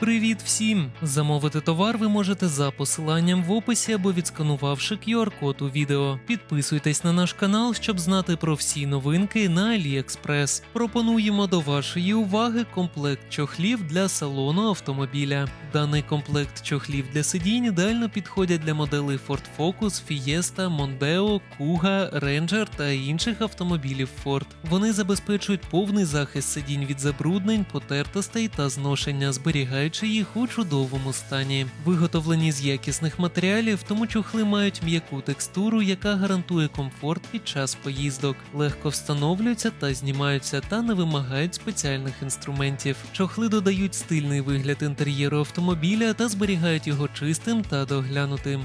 Привіт всім! Замовити товар ви можете за посиланням в описі або відсканувавши QR-код у відео. Підписуйтесь на наш канал, щоб знати про всі новинки на AliExpress. Пропонуємо до вашої уваги комплект чохлів для салону автомобіля. Даний комплект чохлів для сидінь ідеально підходять для моделей Ford Focus, Fiesta, Mondeo, Kuga, Ranger та інших автомобілів Ford. Вони забезпечують повний захист сидінь від забруднень, потертостей та зношення, зберігаючи їх у чудовому стані. Виготовлені з якісних матеріалів, тому чохли мають м'яку текстуру, яка гарантує комфорт під час поїздок, легко встановлюються та знімаються та не вимагають спеціальних інструментів. Чохли додають стильний вигляд інтер'єру автомобіля та зберігають його чистим та доглянутим.